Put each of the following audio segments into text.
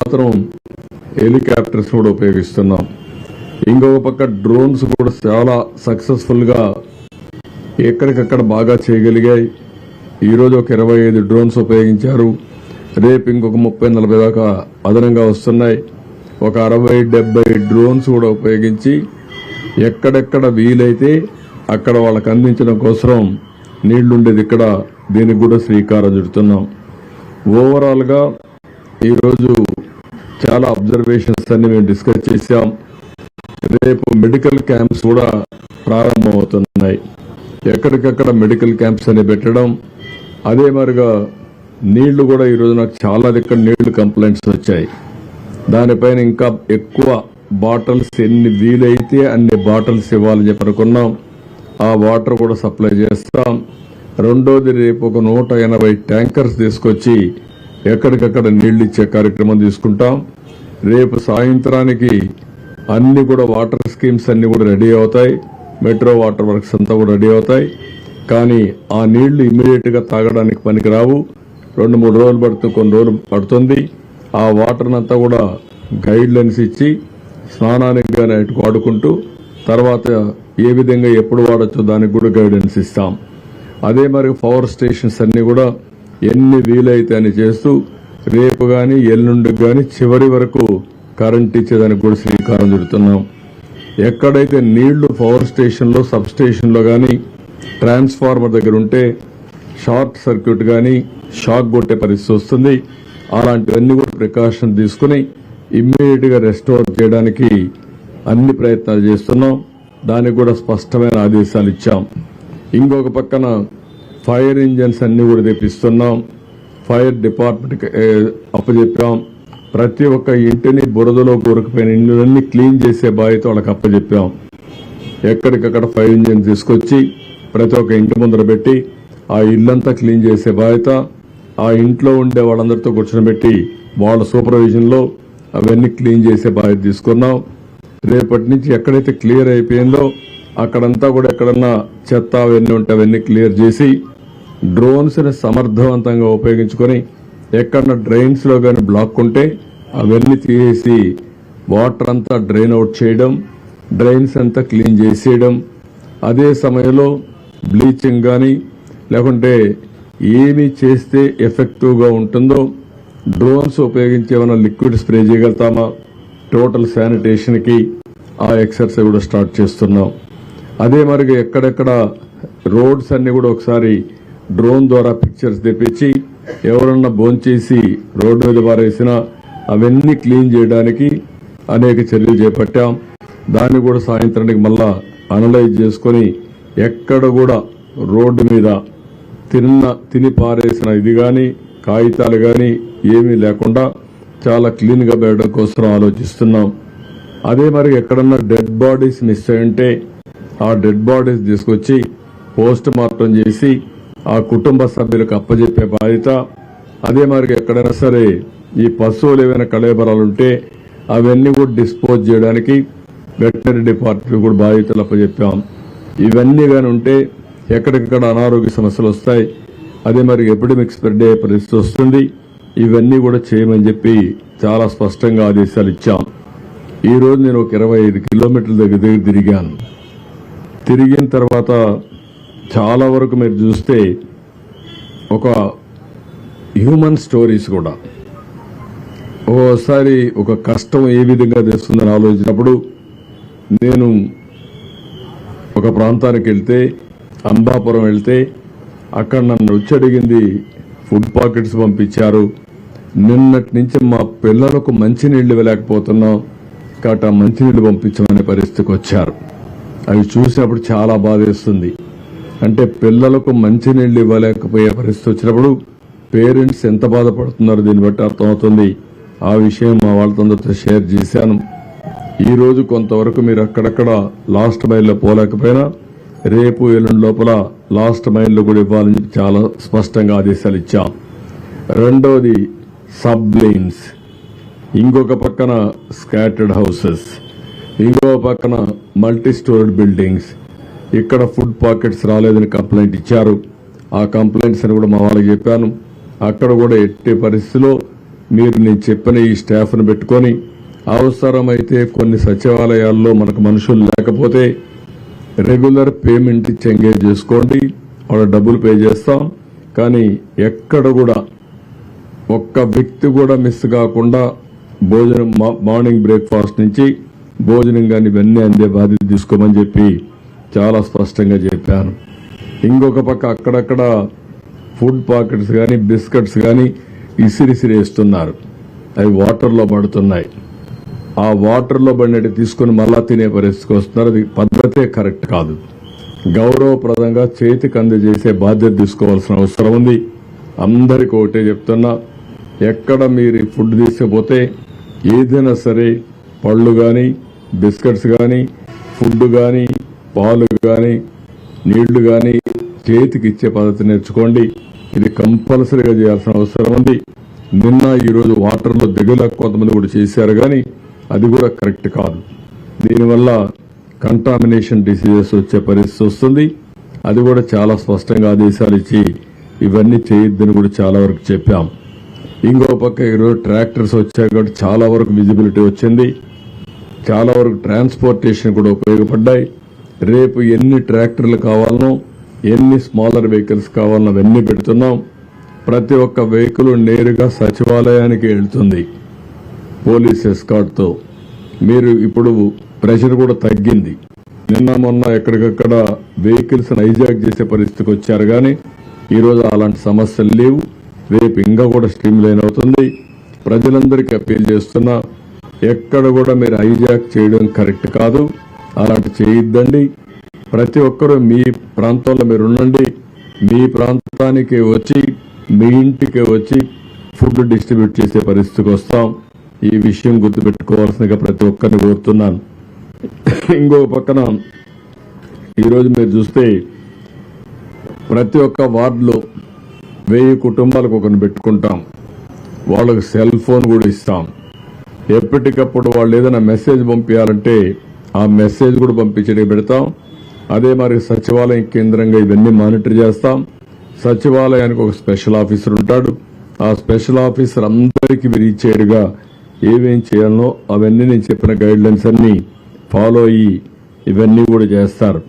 మాత్రం హెలికాప్టర్స్ కూడా ఉపయోగిస్తున్నాం. ఇంకొక పక్క డ్రోన్స్ కూడా చాలా సక్సెస్ఫుల్గా ఎక్కడికక్కడ బాగా చేయగలిగాయి. ఈరోజు ఒక ఇరవై ఐదు డ్రోన్స్ ఉపయోగించారు. రేపు ఇంకొక ముప్పై నలభై దాకా అదనంగా వస్తున్నాయి. ఒక అరవై డెబ్బై డ్రోన్స్ కూడా ఉపయోగించి ఎక్కడెక్కడ వీలైతే అక్కడ వాళ్ళకి అందించడం కోసం నీళ్ళుండేది ఇక్కడ. దీనికి కూడా శ్రీకారం చుడుతున్నాం. ఓవరాల్గా ఈరోజు చాలా అబ్జర్వేషన్స్ అన్ని మేము డిస్కస్ చేశాం. రేపు మెడికల్ క్యాంప్స్ కూడా ప్రారంభమవుతున్నాయి. ఎక్కడికక్కడ మెడికల్ క్యాంప్స్ అని పెట్టడం అదే మరిగా నీళ్ళు కూడా ఈరోజు నాకు చాలా దగ్గర నీళ్ళు కంప్లైంట్స్ వచ్చాయి. దానిపైన ఇంకా ఎక్కువ బాటిల్స్ ఎన్ని వీలైతే అన్ని బాటిల్స్ ఇవ్వాలని చెప్పి అనుకున్నాం. ఆ వాటర్ కూడా సప్లై చేస్తాం. రెండోది రేపు ఒక నూట ఎనభై ట్యాంకర్స్ తీసుకొచ్చి ఎక్కడికక్కడ నీళ్ళు ఇచ్చే కార్యక్రమం తీసుకుంటాం. రేపు సాయంత్రానికి అన్ని కూడా వాటర్ స్కీమ్స్ అన్ని కూడా రెడీ అవుతాయి. మెట్రో వాటర్ వర్క్స్ అంతా కూడా రెడీ అవుతాయి. కానీ ఆ నీళ్ళు ఇమ్మీడియట్గా తాగడానికి పనికిరావు. రెండు మూడు రోజులు పడుతుంది కొన్ని రోజులు పడుతుంది. ఆ వాటర్ని అంతా కూడా గైడ్ లైన్స్ ఇచ్చి స్నానానికి కానీ అటు వాడుకుంటూ తర్వాత ఏ విధంగా ఎప్పుడు వాడచ్చో దానికి కూడా గైడెన్స్ ఇస్తాం. అదే మరి పవర్ స్టేషన్స్ అన్నీ కూడా ఎన్ని వీలైతే అని చేస్తూ రేపు గాని ఎల్లుండి గాని చివరి వరకు కరెంట్ ఇచ్చేదానికి కూడా శ్రీకారం చుడుతున్నాం. ఎక్కడైతే నీళ్ళు పవర్ స్టేషన్లో సబ్ స్టేషన్లో కానీ ట్రాన్స్ఫార్మర్ దగ్గర ఉంటే షార్ట్ సర్క్యూట్ కానీ షాక్ కొట్టే పరిస్థితి వస్తుంది. అలాంటివన్నీ కూడా ప్రికాషన్ తీసుకుని ఇమ్మీడియట్గా రెస్టోర్ చేయడానికి అన్ని ప్రయత్నాలు చేస్తున్నాం. దానికి కూడా స్పష్టమైన ఆదేశాలు ఇచ్చాం. ఇంకొక పక్కన ఫైర్ ఇంజన్స్ అన్ని కూడా తెప్పిస్తున్నాం. ఫైర్ డిపార్ట్మెంట్ అప్పచెప్పాం ప్రతి ఒక్క ఇంటిని బురదలో కూరుకుపోయిన ఇళ్ళన్నీ క్లీన్ చేసే బాధ్యత వాళ్ళకి అప్పచెప్పాం ఎక్కడికక్కడ ఫైర్ ఇంజిన్ తీసుకొచ్చి ప్రతి ఒక్క ఇంటి ముందర పెట్టి ఆ ఇల్లంతా క్లీన్ చేసే బాధ్యత ఆ ఇంట్లో ఉండే వాళ్ళందరితో కూర్చోబెట్టి వాళ్ళ సూపర్విజన్లో అవన్నీ క్లీన్ చేసే బాధ్యత తీసుకున్నాం. రేపటి నుంచి ఎక్కడైతే క్లియర్ అయిపోయిందో అక్కడంతా కూడా ఎక్కడన్నా చెత్త అవన్నీ ఉంటే అవన్నీ క్లియర్ చేసి డ్రోన్స్ని సమర్థవంతంగా ఉపయోగించుకొని ఎక్కడన్నా డ్రైన్స్లో కానీ బ్లాక్ ఉంటే అవన్నీ తీసేసి వాటర్ అంతా డ్రైన్ అవుట్ చేయడం డ్రైన్స్ అంతా క్లీన్ చేసేయడం. అదే సమయంలో బ్లీచింగ్ కానీ లేకుంటే ఏమి చేస్తే ఎఫెక్టివ్గా ఉంటుందో డ్రోన్స్ ఉపయోగించి ఏమైనా లిక్విడ్ స్ప్రే చేయగలుగుతామా? టోటల్ శానిటేషన్కి ఆ ఎక్సర్సైజ్ కూడా స్టార్ట్ చేస్తున్నాం. అదే మరిగా ఎక్కడెక్కడ రోడ్స్ అన్ని కూడా ఒకసారి డ్రోన్ ద్వారా పిక్చర్స్ తెప్పించి ఎవరన్నా భోంచేసి రోడ్డు మీద పారేసినా అవన్నీ క్లీన్ చేయడానికి అనేక చర్యలు చేపట్టాం. దాన్ని కూడా సాయంత్రానికి మళ్ళా అనలైజ్ చేసుకొని ఎక్కడ కూడా రోడ్డు మీద తిన్న తిని పారేసిన ఇది కానీ కాగితాలు కానీ ఏమీ లేకుండా చాలా క్లీన్గా పెట్టడం కోసం ఆలోచిస్తున్నాం. అదే మరి ఎక్కడన్నా డెడ్ బాడీస్ మిస్ అయ్యుంటే ఆ డెడ్ బాడీస్ తీసుకొచ్చి పోస్ట్ మార్టం చేసి ఆ కుటుంబ సభ్యులకు అప్పజెప్పే బాధ్యత. అదే మరి ఎక్కడైనా సరే ఈ పశువులు ఏవైనా కళేబరాలు ఉంటే అవన్నీ కూడా డిస్పోజ్ చేయడానికి వెటనరీ డిపార్ట్మెంట్ కూడా బాధ్యతలు అప్పచెప్పాం ఇవన్నీ కానీ ఉంటే ఎక్కడికక్కడ అనారోగ్య సమస్యలు వస్తాయి. అదే మరి ఎపిడమిక్ స్ప్రెడ్ అయ్యే పరిస్థితి వస్తుంది. ఇవన్నీ కూడా చేయమని చెప్పి చాలా స్పష్టంగా ఆదేశాలు ఇచ్చాం. ఈరోజు నేను ఒక ఇరవై ఐదు కిలోమీటర్ల దగ్గర దగ్గర తిరిగాను. తిరిగిన తర్వాత చాలా వరకు మీరు చూస్తే ఒక హ్యూమన్ స్టోరీస్ కూడా. ఓసారి ఒక కష్టం ఏ విధంగా తెస్తుందని ఆలోచించినప్పుడు నేను ఒక ప్రాంతానికి వెళ్తే అంబాపురం వెళ్తే అక్కడ నన్ను వచ్చి అడిగింది ఫుడ్ పాకెట్స్ పంపించారు. నిన్నటి నుంచి మా పిల్లలకు మంచినీళ్ళు ఇవ్వలేకపోతున్నాం. కాబట్టి ఆ మంచినీళ్ళు పంపించమనే పరిస్థితికి వచ్చారు. అవి చూసినప్పుడు చాలా బాధేస్తుంది. అంటే పిల్లలకు మంచినీళ్ళు ఇవ్వలేకపోయే పరిస్థితి వచ్చినప్పుడు పేరెంట్స్ ఎంత బాధపడుతున్నారో దీన్ని బట్టి అర్థమవుతుంది. ఆ విషయం మా వాళ్ళతో షేర్ చేశాను. ఈరోజు కొంతవరకు మీరు అక్కడక్కడ లాస్ట్ మైల్లో పోలేకపోయినా రేపు ఎల్లుండి లోపల లాస్ట్ మైల్లో కూడా ఇవ్వాలని చెప్పి చాలా స్పష్టంగా ఆదేశాలు ఇచ్చాం. రెండవది సబ్ లైన్స్ ఇంకొక పక్కన స్కాటర్డ్ హౌసెస్. ఇంకో పక్కన మల్టీ స్టోర్డ్ బిల్డింగ్స్. ఇక్కడ ఫుడ్ పాకెట్స్ రాలేదని కంప్లైంట్ ఇచ్చారు. ఆ కంప్లైంట్స్ అని కూడా మా వాళ్ళకి చెప్పాను. అక్కడ కూడా ఎట్టి పరిస్థితిలో మీరు నేను చెప్పిన ఈ స్టాఫ్ను పెట్టుకొని అవసరమైతే కొన్ని సచివాలయాల్లో మనకు మనుషులు లేకపోతే రెగ్యులర్ పేమెంట్ ఇచ్చి ఎంగేజ్ చేసుకోండి. వాళ్ళ డబ్బులు పే చేస్తాం. కానీ ఎక్కడ కూడా ఒక్క వ్యక్తి కూడా మిస్ కాకుండా భోజనం మా- మార్నింగ్ బ్రేక్ఫాస్ట్ నుంచి భోజనం కానీ ఇవన్నీ అందే బాధ్యత తీసుకోమని చెప్పి చాలా స్పష్టంగా చెప్పాను. ఇంకొక పక్క అక్కడక్కడ ఫుడ్ పాకెట్స్ కానీ బిస్కెట్స్ కానీ ఇసిరిసిరి వేస్తున్నారు. అవి వాటర్లో పడుతున్నాయి. ఆ వాటర్లో పడినట్టు తీసుకుని మళ్ళా తినే పరిస్థితికి వస్తున్నారు. అది పద్ధతే కరెక్ట్ కాదు. గౌరవప్రదంగా చేతికి అందజేసే బాధ్యత తీసుకోవాల్సిన అవసరం ఉంది. అందరికి ఒకటే చెప్తున్నా ఎక్కడ మీరు ఫుడ్ తీసుకుపోతే ఏదైనా సరే పళ్ళు కానీ బిస్కెట్స్ కానీ ఫుడ్ కానీ పాలు కానీ నీళ్ళు కానీ చేతికి ఇచ్చే పద్ధతి నేర్చుకోండి. ఇది కంపల్సరీగా చేయాల్సిన అవసరం ఉంది. నిన్న ఈరోజు వాటర్లో దిగులు కొంతమంది కూడా చేశారు కానీ అది కూడా కరెక్ట్ కాదు. దీనివల్ల కంటామినేషన్ డిసీజెస్ వచ్చే పరిస్థితి వస్తుంది. అది కూడా చాలా స్పష్టంగా ఆదేశాలు ఇచ్చి ఇవన్నీ చేయొద్దని కూడా చాలా వరకు చెప్పాం. ఇంకో పక్క ఈరోజు ట్రాక్టర్స్ వచ్చాయి కాబట్టి చాలా వరకు విజిబిలిటీ వచ్చింది. చాలా వరకు ట్రాన్స్పోర్టేషన్ కూడా ఉపయోగపడ్డాయి. రేపు ఎన్ని ట్రాక్టర్లు కావాలనో ఎన్ని స్మాలర్ వెహికల్స్ కావాలనో అవన్నీ పెడుతున్నాం. ప్రతి ఒక్క వెహికల్ నేరుగా సచివాలయానికి వెళ్తుంది పోలీస్ ఎస్కాట్తో మీరు ఇప్పుడు ప్రెషర్ కూడా తగ్గింది. నిన్న మొన్న ఎక్కడికక్కడ వెహికల్స్ హైజాక్ చేసే పరిస్థితికి వచ్చారు కానీ ఈరోజు అలాంటి సమస్యలు లేవు. రేపు ఇంకా కూడా స్ట్రీమ్ లైన్ అవుతుంది. ప్రజలందరికీ అప్పీల్ చేస్తున్నా ఎక్కడ కూడా మీరు హైజాక్ చేయడం కరెక్ట్ కాదు. అలాంటి చేయొద్దండి. ప్రతి ఒక్కరూ మీ ప్రాంతంలో మీరు ఉండండి. మీ ప్రాంతానికి వచ్చి మీ ఇంటికి వచ్చి ఫుడ్ డిస్ట్రిబ్యూట్ చేసే పరిస్థితికి వస్తాం. ఈ విషయం గుర్తుపెట్టుకోవాల్సిందిగా ప్రతి ఒక్కరిని కోరుతున్నాను. ఇంకో పక్కన ఈరోజు మీరు చూస్తే ప్రతి ఒక్క వార్డులో వెయ్యి కుటుంబాలకు ఒకరిని పెట్టుకుంటాం. వాళ్ళకు సెల్ ఫోన్ కూడా ఇస్తాం. ఎప్పటికప్పుడు వాళ్ళు ఏదైనా మెసేజ్ పంపించాలంటే ఆ మెసేజ్ కూడా పంపించడానికి పెడతాం. అదే మరి సచివాలయం కేంద్రంగా ఇవన్నీ మానిటర్ చేస్తాం. సచివాలయానికి ఒక స్పెషల్ ఆఫీసర్ ఉంటాడు. ఆ స్పెషల్ ఆఫీసర్ అందరికీ రీచ్ ఏమేం చేయాలనో అవన్నీ నేను చెప్పిన గైడ్ లైన్స్ అన్ని ఫాలో అయ్యి ఇవన్నీ కూడా చేస్తారు.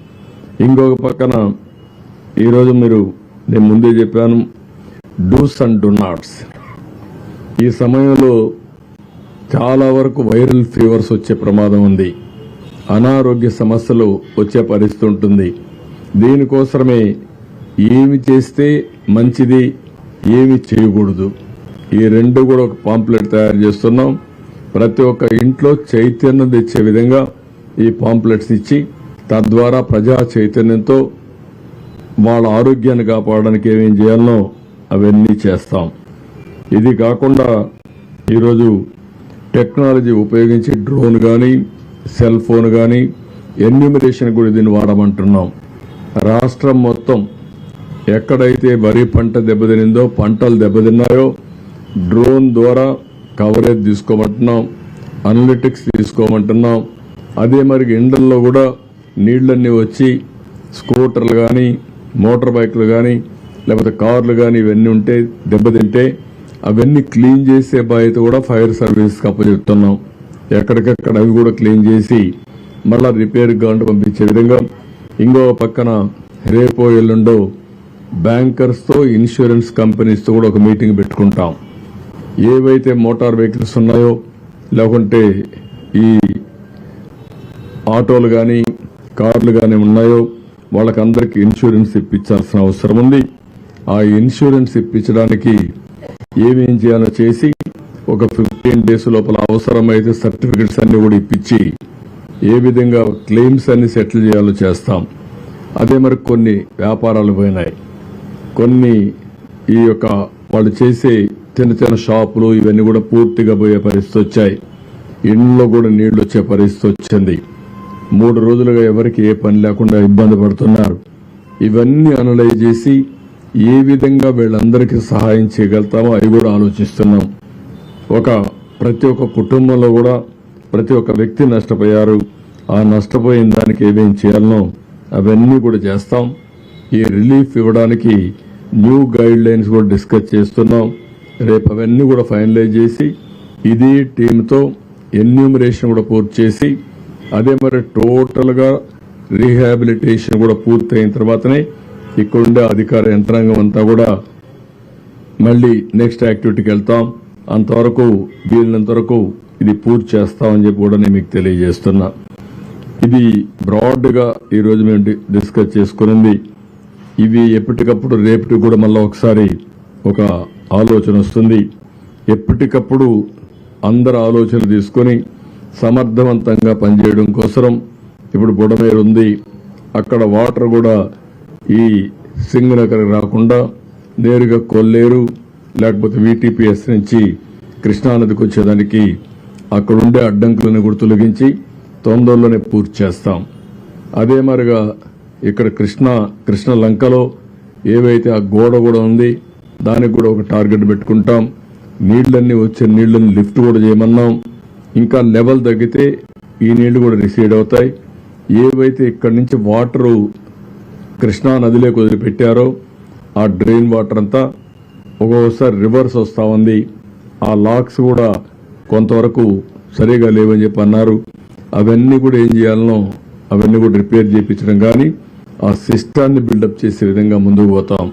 ఇంకొక పక్కన ఈరోజు మీరు నేను ముందే చెప్పాను డూస్ అండ్ డు నాట్స్ ఈ సమయంలో చాలా వరకు వైరల్ ఫీవర్స్ వచ్చే ప్రమాదం ఉంది. అనారోగ్య సమస్యలు వచ్చే పరిస్థితి ఉంటుంది. దీనికోసమే ఏమి చేస్తే మంచిది ఏమి చేయకూడదు. ఈ రెండు కూడా ఒక పాంప్లెట్ తయారు చేస్తున్నాం. ప్రతి ఒక్క ఇంట్లో చైతన్యం తెచ్చే విధంగా ఈ పాంప్లెట్స్ ఇచ్చి తద్వారా ప్రజా చైతన్యంతో వాళ్ళ ఆరోగ్యాన్ని కాపాడడానికి ఏమేం చేయాలనో అవన్నీ చేస్తాం. ఇది కాకుండా ఈరోజు టెక్నాలజీ ఉపయోగించి డ్రోన్ కానీ సెల్ ఫోన్ కానీ ఎన్యూమిరేషన్ కూడా దీన్ని వాడమంటున్నాం. రాష్ట్రం మొత్తం ఎక్కడైతే వరి పంట దెబ్బతినిందో పంటలు దెబ్బతిన్నాయో డ్రోన్ ద్వారా కవరేజ్ తీసుకోమంటున్నాం అనలిటిక్స్ తీసుకోమంటున్నాం. అదే మరి ఎండల్లో కూడా నీళ్ళన్నీ వచ్చి స్కూటర్లు కానీ మోటార్ బైక్లు కానీ లేకపోతే కార్లు కానీ ఇవన్నీ ఉంటే దెబ్బతింటే అవన్నీ క్లీన్ చేసే బాధ్యత కూడా ఫైర్ సర్వీస్కి అప్పచెప్తున్నాం. ఎక్కడికక్కడ అవి కూడా క్లీన్ చేసి మళ్ళా రిపేర్ కావాలంటే పంపించే విధంగా ఇంకో పక్కన రేపో ఎల్లుండో బ్యాంకర్స్తో ఇన్సూరెన్స్ కంపెనీస్తో కూడా ఒక మీటింగ్ పెట్టుకుంటాం. ఏవైతే మోటార్ వెహికల్స్ ఉన్నాయో లేకుంటే ఈ ఆటోలు కానీ కార్లు కానీ ఉన్నాయో వాళ్ళకందరికీ ఇన్సూరెన్స్ ఇప్పించాల్సిన అవసరం ఉంది. ఆ ఇన్సూరెన్స్ ఇప్పించడానికి ఏమేం చేయాలో చేసి ఒక ఫిఫ్టీన్ డేస్ లోపల అవసరమైతే సర్టిఫికెట్స్ అన్ని కూడా ఇప్పించి ఏ విధంగా క్లెయిమ్స్ అన్ని సెటిల్ చేయాలో చేస్తాం. అదే మరి కొన్ని వ్యాపారాలు పోయినాయి. కొన్ని ఈ యొక్క వాళ్ళు చేసే చిన్న చిన్న షాపులు ఇవన్నీ కూడా పూర్తిగా పోయే పరిస్థితి వచ్చాయి. ఇంట్లో కూడా నీళ్ళు వచ్చే పరిస్థితి వచ్చింది. మూడు రోజులుగా ఎవరికి ఏ పని లేకుండా ఇబ్బంది పడుతున్నారు. ఇవన్నీ అనలైజ్ చేసి ఏ విధంగా వీళ్ళందరికీ సహాయం చేయగలుగుతామో అవి కూడా ఆలోచిస్తున్నాం. ఒక ప్రతి ఒక్క కుటుంబంలో కూడా ప్రతి ఒక్క వ్యక్తి నష్టపోయారు. ఆ నష్టపోయిన దానికి ఏమేం చేయాలనో అవన్నీ కూడా చేస్తాం. ఈ రిలీఫ్ ఇవ్వడానికి న్యూ గైడ్ లైన్స్ కూడా డిస్కస్ చేస్తున్నాం. రేపు అవన్నీ కూడా ఫైనలైజ్ చేసి ఇది టీంతో ఎన్యూమరేషన్ కూడా పూర్తి చేసి అదే మరి టోటల్గా రీహాబిలిటేషన్ కూడా పూర్తయిన తర్వాతనే ఇక్కడుండే అధికార యంత్రాంగం అంతా కూడా మళ్ళీ నెక్స్ట్ యాక్టివిటీకి వెళ్తాం. అంతవరకు వీలైనంత వరకు ఇది పూర్తి చేస్తామని చెప్పి కూడా నేను మీకు తెలియజేస్తున్నా. ఇది బ్రాడ్గా ఈరోజు మేము డిస్కస్ చేసుకున్నది ఇవి ఎప్పటికప్పుడు రేపటి కూడా మళ్ళీ ఒకసారి ఒక ఆలోచన వస్తుంది. ఎప్పటికప్పుడు అందరు ఆలోచనలు తీసుకొని సమర్థవంతంగా పనిచేయడం కోసం ఇప్పుడు బుడమేరు ఉంది అక్కడ వాటర్ కూడా ఈ సింగనగర్ రాకుండా నేరుగా కొల్లేరు లేకపోతే వీటీపీఎస్ నుంచి కృష్ణానదికి వచ్చేదానికి అక్కడుండే అడ్డంకులను కూడా తొలగించి తొందరలోనే పూర్తి చేస్తాం. అదే మరిగా ఇక్కడ కృష్ణ కృష్ణ లంకలో ఏవైతే ఆ గోడ కూడా ఉంది దానికి కూడా ఒక టార్గెట్ పెట్టుకుంటాం. నీళ్ళన్నీ వచ్చే నీళ్ళను లిఫ్ట్ కూడా చేయమన్నాం. ఇంకా లెవెల్ తగ్గితే ఈ నీళ్ళు కూడా రిసీడ్ అవుతాయి. ఏవైతే ఇక్కడ నుంచి వాటరు కృష్ణా నదిలోకి వదిలిపెట్టారో ఆ డ్రైన్ వాటర్ అంతా ఒక్కొక్కసారి రివర్స్ వస్తూ ఉంది. ఆ లాక్స్ కూడా కొంతవరకు సరిగా లేవని చెప్పి అన్నారు. అవన్నీ కూడా ఏం చేయాలనో అవన్నీ కూడా రిపేర్ చేయించడం కానీ ఆ సిస్టాన్ని బిల్డప్ చేసే విధంగా ముందుకు పోతాం.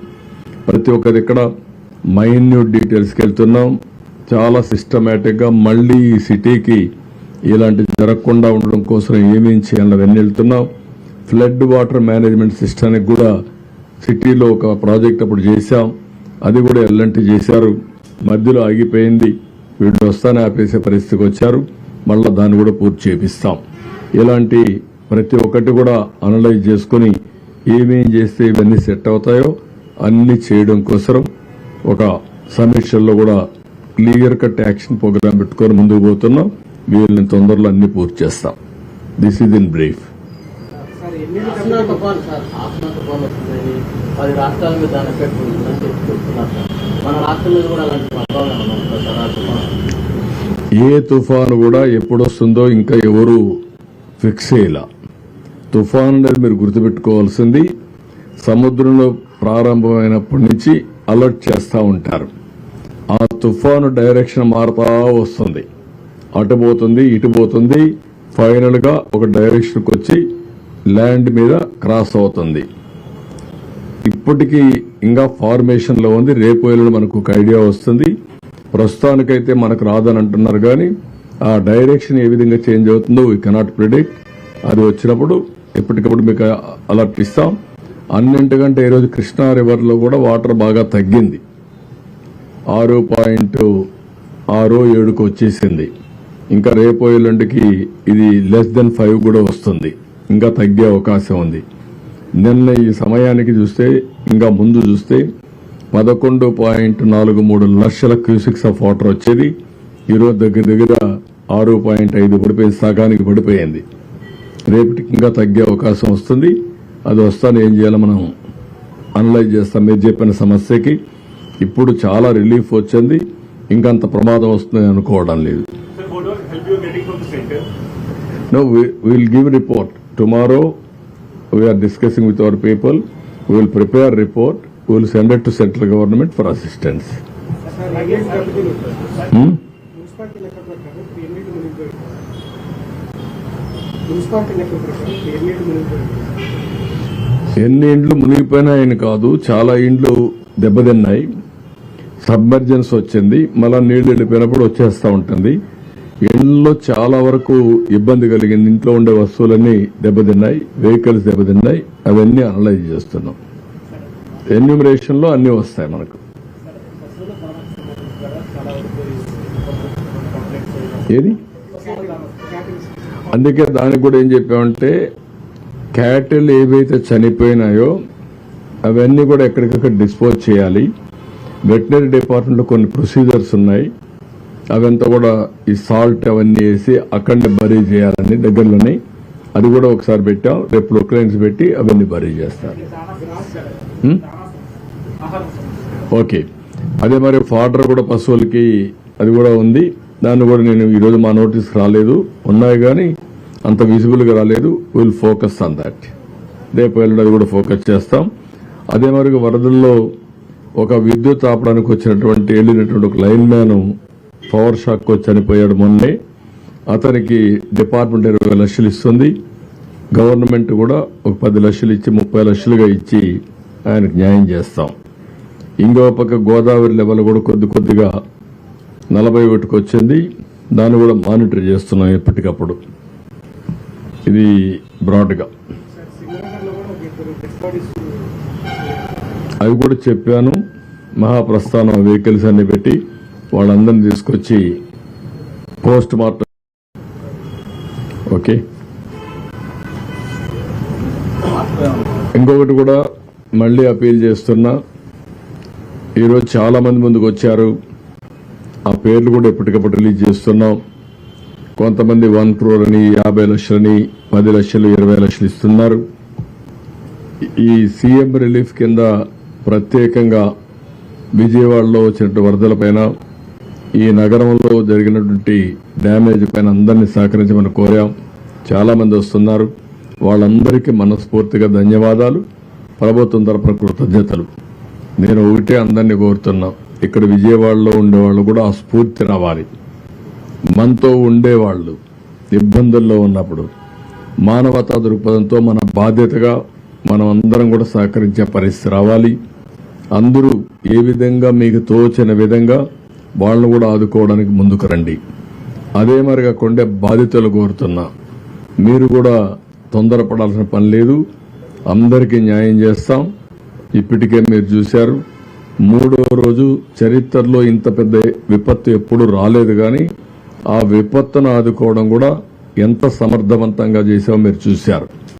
ప్రతి ఒక్కరి ఇక్కడ మైన్యూట్ డీటెయిల్స్కి వెళ్తున్నాం. చాలా సిస్టమేటిక్గా మళ్ళీ ఈ సిటీకి ఇలాంటి జరగకుండా ఉండడం కోసం ఏమేం చేయాలని అవన్నీ వెళ్తున్నాం. ఫ్లడ్ వాటర్ మేనేజ్మెంట్ సిస్టానికి కూడా సిటీలో ఒక ప్రాజెక్ట్ అప్పుడు చేశాం. అది కూడా ఎల్లంటి చేశారు. మధ్యలో ఆగిపోయింది. వీళ్ళు వస్తానే ఆపేసే పరిస్థితికి వచ్చారు. మళ్ళా దాన్ని కూడా పూర్తి చేపిస్తాం. ఇలాంటి ప్రతి ఒక్కటి కూడా అనలైజ్ చేసుకుని ఏమేం చేస్తే ఇవన్నీ సెట్ అవుతాయో అన్ని చేయడం కోసం ఒక సమీక్షల్లో కూడా క్లియర్ కట్ యాక్షన్ ప్రోగ్రామ్ పెట్టుకొని ముందుకు పోతున్నాం. వీళ్ళని తొందరలో అన్ని పూర్తి చేస్తాం. This is in brief Asna తుఫాన్ సార్. ఆసనా తుఫాన్ వస్తుందని పది రాష్ట్రాల మీద దాని ఎఫెక్ట్ ఉంటుందని చెప్పి చెప్తున్నారు సార్. మన రాష్ట్రం మీద కూడా అలాంటి ప్రభావం ఏ తుఫాను కూడా ఎప్పుడొస్తుందో ఇంకా ఎవరు ఫిక్స్ చేయలా. తుఫాన్ అనేది మీరు గుర్తుపెట్టుకోవాల్సింది సముద్రంలో ప్రారంభమైనప్పటి నుంచి అలర్ట్ చేస్తూ ఉంటారు. ఆ తుఫాను డైరెక్షన్ మారుతా వస్తుంది. అటు పోతుంది ఇటు పోతుంది. ఫైనల్గా ఒక డైరెక్షన్కి వచ్చి ల్యాండ్ మీద క్రాస్ అవుతుంది. ఇప్పటికీ ఇంకా ఫార్మేషన్లో ఉంది. రేపు ఎల్లుండి మనకు ఒక ఐడియా వస్తుంది. ప్రస్తుతానికైతే మనకు రాదని అంటున్నారు కానీ ఆ డైరెక్షన్ ఏ విధంగా చేంజ్ అవుతుందో వీ కెనాట్ ప్రిడిక్ట్ అది వచ్చినప్పుడు ఎప్పటికప్పుడు మీకు అలర్ట్ ఇస్తాం. అన్నింటికంటే ఈరోజు కృష్ణా రివర్లో కూడా వాటర్ బాగా తగ్గింది. ఆరు పాయింట్ ఆరు ఏడుకు వచ్చేసింది. ఇంకా రేపు ఎల్లుండికి ఇది లెస్ దెన్ ఫైవ్ కూడా వస్తుంది. ఇంకా తగ్గే అవకాశం ఉంది. నిన్న ఈ సమయానికి చూస్తే ఇంకా ముందు చూస్తే పదకొండు పాయింట్ నాలుగు మూడు లక్షల క్యూసిక్స్ ఆఫ్ వాటర్ వచ్చేది. ఈరోజు దగ్గర దగ్గర ఆరు పాయింట్ ఐదు పడిపోయింది సగానికి పడిపోయింది. రేపటికి ఇంకా తగ్గే అవకాశం వస్తుంది. అది వస్తాను ఏం చేయాలో మనం అనలైజ్ చేస్తాం. మీరు చెప్పిన సమస్యకి ఇప్పుడు చాలా రిలీఫ్ వచ్చింది. ఇంకంత ప్రమాదం వస్తుంది అనుకోవడం లేదు. Sir, what will help tomorrow we are discussing with our people will prepare report will send it to central government for assistance ఎన్ని ఇండ్లు మునిగిపోయినాయని కాదు చాలా ఇండ్లు దెబ్బతిన్నాయి. సబ్మర్జెన్స్ వచ్చింది. మళ్ళీ నీళ్ళు వెళ్ళిపోయినప్పుడు వచ్చేస్తూ ఉంటుంది. ఇంట్లో చాలా వరకు ఇబ్బంది కలిగింది. ఇంట్లో ఉండే వస్తువులన్నీ దెబ్బతిన్నాయి. వెహికల్స్ దెబ్బతిన్నాయి. అవన్నీ అనలైజ్ చేస్తున్నాం. ఎన్యూమరేషన్లో అన్ని వస్తాయి మనకు. ఏది? అందుకే దానికి కూడా ఏం చెప్పామంటే క్యాటిల్ ఏవైతే చనిపోయినాయో అవన్నీ కూడా ఎక్కడికక్కడ డిస్పోజ్ చేయాలి. వెటనరీ డిపార్ట్మెంట్లో కొన్ని ప్రొసీజర్స్ ఉన్నాయి. అవంతా కూడా ఈ సాల్ట్ అవన్నీ వేసి అక్కడనే బరీ చేయాలని దగ్గరలోనే. అది కూడా ఒకసారి పెట్టాం రేపు ప్రొక్లైన్స్ పెట్టి అవన్నీ బరీ చేస్తారు? ఓకే. అదే మరి ఫాడర్ కూడా పశువులకి అది కూడా ఉంది. దాన్ని కూడా నేను ఈరోజు మా నోటీస్ రాలేదు. ఉన్నాయి కానీ అంత విజిబుల్గా రాలేదు. విల్ ఫోకస్ ఆన్ దాట్ రేపు అది కూడా ఫోకస్ చేస్తాం. అదే మరి వరదల్లో ఒక విద్యుత్ ఆపడానికి వచ్చినటువంటి వెళ్ళినటువంటి ఒక లైన్ మ్యాన్ పవర్ షాక్ చనిపోయాడు మొన్నే. అతనికి డిపార్ట్మెంట్ ఇరవై లక్షలు ఇస్తుంది. గవర్నమెంట్ కూడా ఒక పది లక్షలు ఇచ్చి ముప్పై లక్షలుగా ఇచ్చి ఆయనకు న్యాయం చేస్తాం. ఇంకో పక్క గోదావరి లెవెల్ కూడా కొద్ది కొద్దిగా నలభై ఒకటికి వచ్చింది. దాన్ని కూడా మానిటర్ చేస్తున్నాం ఎప్పటికప్పుడు. ఇది బ్రాడ్గా. అవి కూడా చెప్పాను. మహాప్రస్థానం వెహికల్స్ అన్ని పెట్టి వాళ్ళందరిని తీసుకొచ్చి పోస్ట్ మార్టం. ఓకే. ఇంకొకటి కూడా మళ్ళీ అపీల్ చేస్తున్నా. ఈరోజు చాలామంది ముందుకు వచ్చారు. ఆ పేర్లు కూడా ఎప్పటికప్పుడు రిలీజ్ చేస్తున్నాం. కొంతమంది వన్ క్రోర్ అని యాభై లక్షలని పది లక్షలు ఇరవై లక్షలు ఇస్తున్నారు. ఈ సీఎం రిలీఫ్ కింద ప్రత్యేకంగా విజయవాడలో వచ్చినట్టు వరదలపైన ఈ నగరంలో జరిగినటువంటి డ్యామేజ్ పైన అందరినీ సహకరించమని కోరాం. చాలా మంది వస్తున్నారు. వాళ్ళందరికీ మనస్ఫూర్తిగా ధన్యవాదాలు. ప్రభుత్వం తరపున కృతజ్ఞతలు. నేను ఒకటే అందరినీ కోరుతున్నా. ఇక్కడ విజయవాడలో ఉండేవాళ్ళు కూడా ఆ స్ఫూర్తి రావాలి. మనతో ఉండేవాళ్ళు ఇబ్బందుల్లో ఉన్నప్పుడు మానవతా దృక్పథంతో మన బాధ్యతగా మనం అందరం కూడా సహకరించే పరిస్థితి రావాలి. అందరూ ఏ విధంగా మీకు తోచిన విధంగా వాళ్ళను కూడా ఆదుకోవడానికి ముందుకు రండి. అదే మరిగా కొండే బాధితులు కోరుతున్నా మీరు కూడా తొందరపడాల్సిన పని లేదు. అందరికీ న్యాయం చేస్తాం. ఇప్పటికే మీరు చూశారు. మూడో రోజు చరిత్రలో ఇంత పెద్ద విపత్తు ఎప్పుడు రాలేదు కానీ ఆ విపత్తును ఆదుకోవడం కూడా ఎంత సమర్థవంతంగా చేసామో మీరు చూశారు.